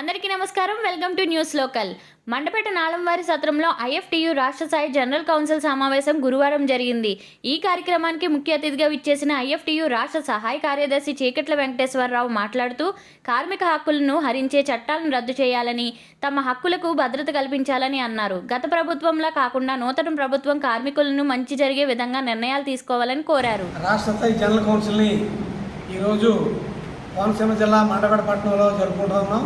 అందరికీ నమస్కారం. Welcome to News Local. Mandapeta Nalamvari సత్రంలో ఐఎఫ్టీయు రాష్ట్ర స్థాయి జనరల్ కౌన్సిల్ సమావేశం గురువారం జరిగింది. ఈ కార్యక్రమానికి ముఖ్య అతిథిగా విచ్చేసిన ఐఎఫ్టీయు రాష్ట్ర సహాయ కార్యదర్శి చీకట్ల వెంకటేశ్వరరావు మాట్లాడుతూ కార్మిక హక్కులను హరించే చట్టాలను రద్దు చేయాలని తమ హక్కులకు భద్రత కల్పించాలని అన్నారు. గత ప్రభుత్వంలా కాకుండా నూతన ప్రభుత్వం కార్మికులను మంచి జరిగే విధంగా నిర్ణయాలు తీసుకోవాలని కోరారు. రాష్ట్ర స్థాయి జనరల్ కౌన్సిల్ని ఈరోజు కోనసీమ జిల్లా మండపేట పట్టణంలో జరుపుకుంటున్నాం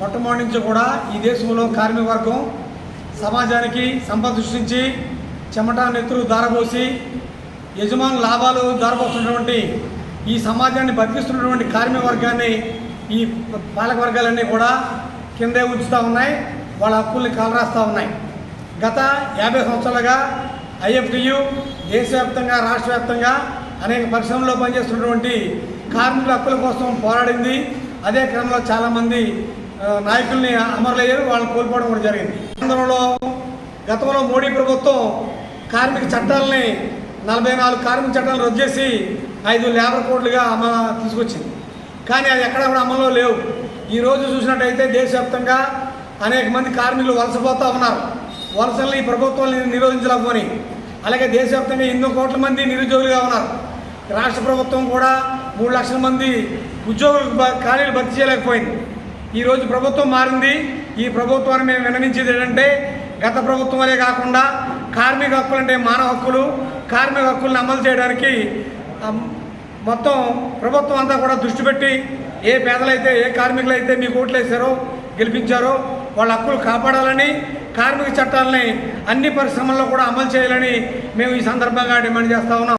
మొట్టమొదటి నుంచి కూడా ఈ దేశంలో కార్మిక వర్గం సమాజానికి సంపద సృష్టించి చెమట నెత్తురు దారపోసి యజమాను లాభాలు దారబోస్తున్నటువంటి ఈ సమాజాన్ని బతికిస్తున్నటువంటి కార్మిక వర్గాన్ని ఈ పాలక వర్గాలన్నీ కూడా కిందే ఉంచుతూ ఉన్నాయి వాళ్ళ హక్కుల్ని కాలరాస్తూ ఉన్నాయి. గత యాభై సంవత్సరాలుగా ఐఎఫ్టియు దేశవ్యాప్తంగా రాష్ట్ర వ్యాప్తంగా అనేక పరిశ్రమల్లో పనిచేస్తున్నటువంటి కార్మికుల హక్కుల కోసం పోరాడింది. అదే క్రమంలో చాలామంది నాయకుల్ని అమరులయ్యారు వాళ్ళని కోల్పోవడం కూడా జరిగింది. కేంద్రంలో గతంలో మోడీ ప్రభుత్వం కార్మిక చట్టాలని నలభై నాలుగు కార్మిక చట్టాలను రద్దు చేసి ఐదు లేబర్ కోడ్లుగా అమ తీసుకొచ్చింది. కానీ అది ఎక్కడ కూడా అమల్లో లేవు. ఈరోజు చూసినట్టయితే దేశవ్యాప్తంగా అనేక మంది కార్మికులు వలసపోతూ ఉన్నారు. వలసల్ని ప్రభుత్వాన్ని నిరోధించలేకపోని. అలాగే దేశవ్యాప్తంగా ఎన్నో కోట్ల మంది నిరుద్యోగులుగా ఉన్నారు. రాష్ట్ర ప్రభుత్వం కూడా మూడు లక్షల మంది ఉద్యోగులకు ఖాళీలు భర్తీ చేయలేకపోయింది. ఈరోజు ప్రభుత్వం మారింది. ఈ ప్రభుత్వాన్ని మేము విన్నవించేది ఏంటంటే గత ప్రభుత్వం వలే కాకుండా కార్మిక హక్కులు అంటే మానవ హక్కులు. కార్మిక హక్కులను అమలు చేయడానికి మొత్తం ప్రభుత్వం అంతా కూడా దృష్టి పెట్టి ఏ పేదలైతే ఏ కార్మికులైతే మీకు ఓట్లు వేశారో గెలిపించారో వాళ్ళ హక్కులు కాపాడాలని కార్మిక చట్టాలని అన్ని పరిశ్రమల్లో కూడా అమలు చేయాలని మేము ఈ సందర్భంగా డిమాండ్ చేస్తా ఉన్నాం.